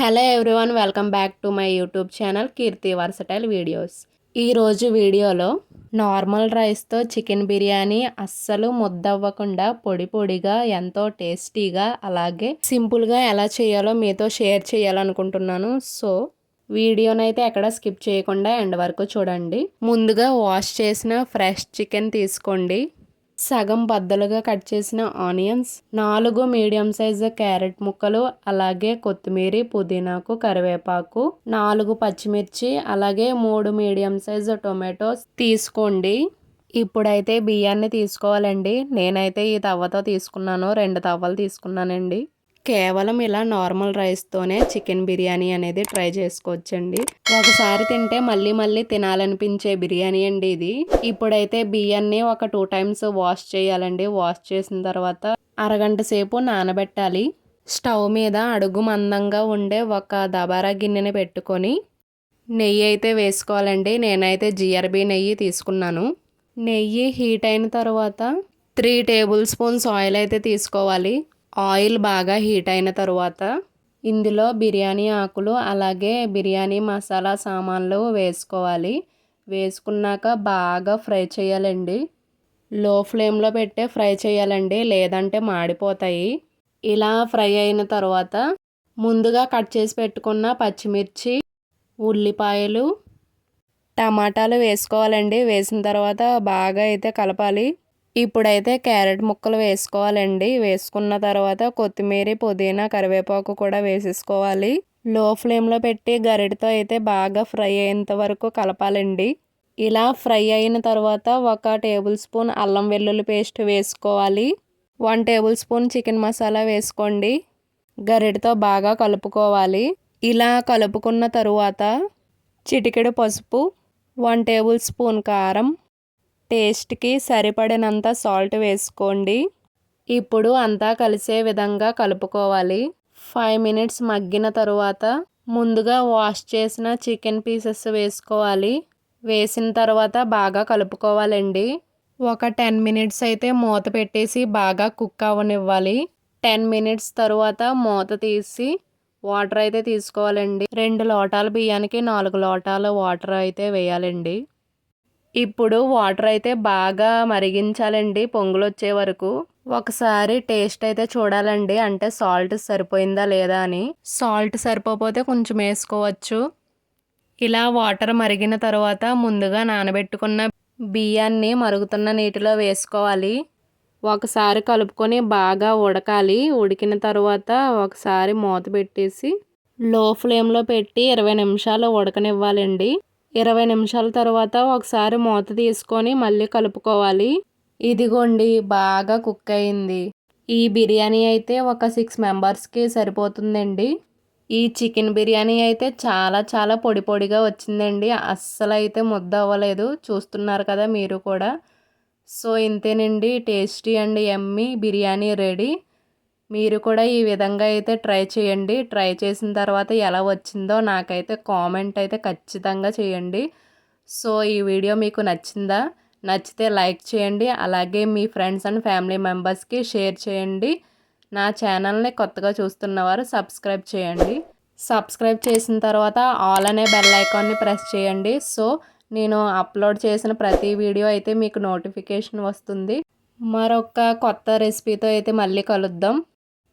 Hello everyone welcome back to my YouTube channel Keerthi versatile videos. ఈరోజు వీడియోలో normal రైస్తో chicken biryani అస్సలు ముద్దవ్వకుండా పొడి పొడిగా ఎంతో టేస్టీగా అలాగే సింపుల్గా ఎలా చేయాలో మీతో షేర్ చేయాలనుకుంటున్నాను. సో వీడియోనైతే ఎక్కడ స్కిప్ చేయకుండా ఎండ్ వరకు చూడండి. ముందుగా వాష్ చేసిన ఫ్రెష్ చికెన్ తీసుకోండి. సగం బద్దలుగా కట్ చేసిన ఆనియన్స్ నాలుగు మీడియం సైజు క్యారెట్ ముక్కలు అలాగే కొత్తిమీర పుదీనాకు కరివేపాకు నాలుగు పచ్చిమిర్చి అలాగే మూడు మీడియం సైజు టొమాటోస్ తీసుకోండి. ఇప్పుడైతే బియ్యాన్ని తీసుకోవాలండి. నేనైతే ఈ తవ్వతో తీసుకున్నాను. రెండు తవ్వలు తీసుకున్నానండి. కేవలం ఇలా నార్మల్ రైస్తోనే చికెన్ బిర్యానీ అనేది ట్రై చేసుకోవచ్చండి. ఒకసారి తింటే మళ్ళీ మళ్ళీ తినాలనిపించే బిర్యానీ అండి ఇది. ఇప్పుడైతే బియ్యాన్ని ఒక టూ టైమ్స్ వాష్ చేయాలండి. వాష్ చేసిన తర్వాత అరగంట సేపు నానబెట్టాలి. స్టవ్ మీద అడుగు మందంగా ఉండే ఒక దబారా గిన్నెని పెట్టుకొని నెయ్యి అయితే వేసుకోవాలండి. నేనైతే జిఆర్బి నెయ్యి తీసుకున్నాను. నెయ్యి హీట్ అయిన తర్వాత త్రీ టేబుల్ స్పూన్స్ ఆయిల్ అయితే తీసుకోవాలి. ఆయిల్ బాగా హీట్ అయిన తర్వాత ఇందులో బిర్యానీ ఆకులు అలాగే బిర్యానీ మసాలా సామాన్లు వేసుకోవాలి. వేసుకున్నాక బాగా ఫ్రై చేయాలండి. లో ఫ్లేమ్లో పెట్టే ఫ్రై చేయాలండి లేదంటే మాడిపోతాయి. ఇలా ఫ్రై అయిన తర్వాత ముందుగా కట్ చేసి పెట్టుకున్న పచ్చిమిర్చి ఉల్లిపాయలు టమాటాలు వేసుకోవాలండి. వేసిన తర్వాత బాగా అయితే కలపాలి. ఇప్పుడైతే క్యారెట్ ముక్కలు వేసుకోవాలండి. వేసుకున్న తర్వాత కొత్తిమీర పుదీనా కరివేపాకు కూడా వేసేసుకోవాలి. లో ఫ్లేమ్లో పెట్టి గరిటతో అయితే బాగా ఫ్రై అయ్యేంత వరకు కలపాలండి. ఇలా ఫ్రై అయిన తర్వాత ఒక టేబుల్ స్పూన్ అల్లం వెల్లుల్లి పేస్ట్ వేసుకోవాలి. One tablespoon chicken masala వేసుకోండి. గరిటతో బాగా కలుపుకోవాలి. ఇలా కలుపుకున్న తరువాత చిటికెడు పసుపు వన్ టేబుల్ స్పూన్ కారం టేస్ట్కి సరిపడినంత సాల్ట్ వేసుకోండి. ఇప్పుడు అంతా కలిసే విధంగా కలుపుకోవాలి. ఫైవ్ మినిట్స్ మగ్గిన తరువాత ముందుగా వాష్ చేసిన చికెన్ పీసెస్ వేసుకోవాలి. వేసిన తర్వాత బాగా కలుపుకోవాలండి. ఒక టెన్ మినిట్స్ అయితే మూత పెట్టేసి బాగా కుక్ అవ్వనివ్వాలి టెన్ మినిట్స్ తర్వాత మూత తీసి వాటర్ అయితే తీసుకోవాలండి. రెండు లోటాల బియ్యానికి నాలుగు లోటాల వాటర్ అయితే వేయాలండి. ఇప్పుడు వాటర్ అయితే బాగా మరిగించాలండి పొంగులు వచ్చే వరకు. ఒకసారి టేస్ట్ అయితే చూడాలండి అంటే సాల్ట్ సరిపోయిందా లేదా అని. సాల్ట్ సరిపోతే కొంచెం వేసుకోవచ్చు. ఇలా వాటర్ మరిగిన తర్వాత ముందుగా నానబెట్టుకున్న బియ్యాన్ని మరుగుతున్న నీటిలో వేసుకోవాలి. ఒకసారి కలుపుకొని బాగా ఉడకాలి. ఉడికిన తర్వాత ఒకసారి మూత పెట్టేసి లో ఫ్లేమ్లో పెట్టి ఇరవై నిమిషాలు ఉడకనివ్వాలండి. ఇరవై నిమిషాల తర్వాత ఒకసారి మూత తీసుకొని మళ్ళీ కలుపుకోవాలి. ఇదిగోండి బాగా కుక్ అయింది. ఈ బిర్యానీ అయితే ఒక సిక్స్ మెంబర్స్కి సరిపోతుందండి. ఈ చికెన్ బిర్యానీ అయితే చాలా చాలా పొడి పొడిగా వచ్చిందండి. అస్సలు అయితే ముద్ద అవ్వలేదు. చూస్తున్నారు కదా మీరు కూడా. సో ఇంతేనండి. Tasty and yummy biryani ready. మీరు కూడా ఈ విధంగా అయితే ట్రై చేయండి. ట్రై చేసిన తర్వాత ఎలా వచ్చిందో నాకైతే కామెంట్ అయితే ఖచ్చితంగా చేయండి. సో ఈ వీడియో మీకు నచ్చిందా? నచ్చితే లైక్ చేయండి. అలాగే మీ ఫ్రెండ్స్ అండ్ ఫ్యామిలీ మెంబర్స్కి షేర్ చేయండి. నా ఛానల్ని కొత్తగా చూస్తున్నవారు సబ్స్క్రైబ్ చేయండి. సబ్స్క్రైబ్ చేసిన తర్వాత ఆల్ అనే బెల్ ఐకాన్ని ప్రెస్ చేయండి. సో నేను అప్లోడ్ చేసిన ప్రతి వీడియో అయితే మీకు నోటిఫికేషన్ వస్తుంది. మరొక కొత్త రెసిపీతో అయితే మళ్ళీ కలుద్దాం.